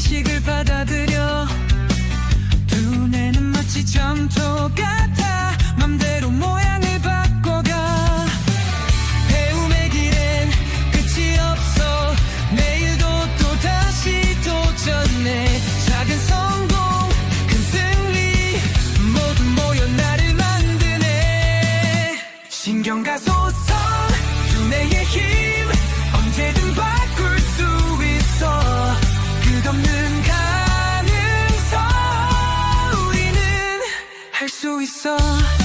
의식을 받아들여. 두 눈에는 마치 점토 같아. 맘대로 모양을 바꿔가. 배움의 길엔 끝이 없어. 내일도 또다시 도전해. 작은 성공 큰 승리 모두 모여 나를 만드네. 신경가 소성 두뇌의 힘 언제든 바 we saw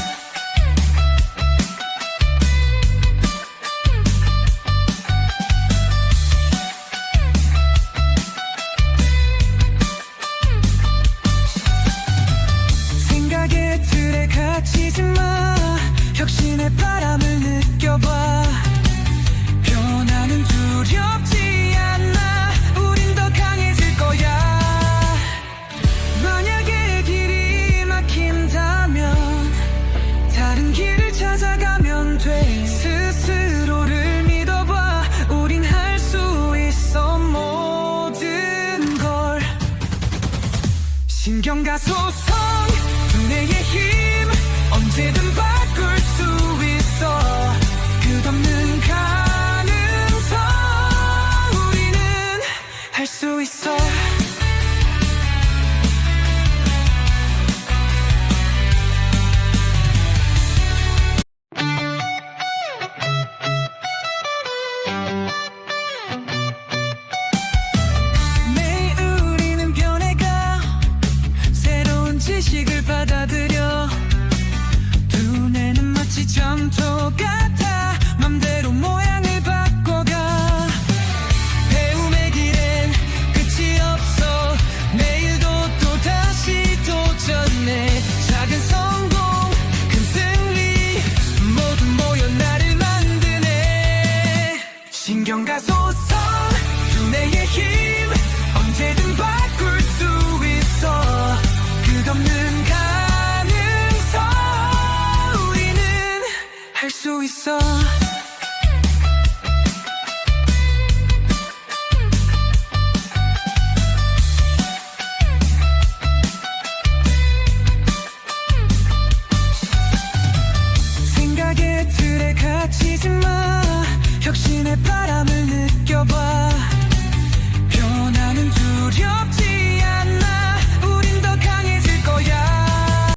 신경과 소성 지식을 받아들여. 두뇌는 마치 점토 같아. 맘대로 모양을 바꿔가. 배움의 길엔 끝이 없어. 내일도 또 다시 도전해. 작은 성공 큰 승리. 모두 모여 나를 만드네. 신경과 소성 두뇌의 힘 있어. 생각의 틀에 갇히지 마. 혁신의 바람.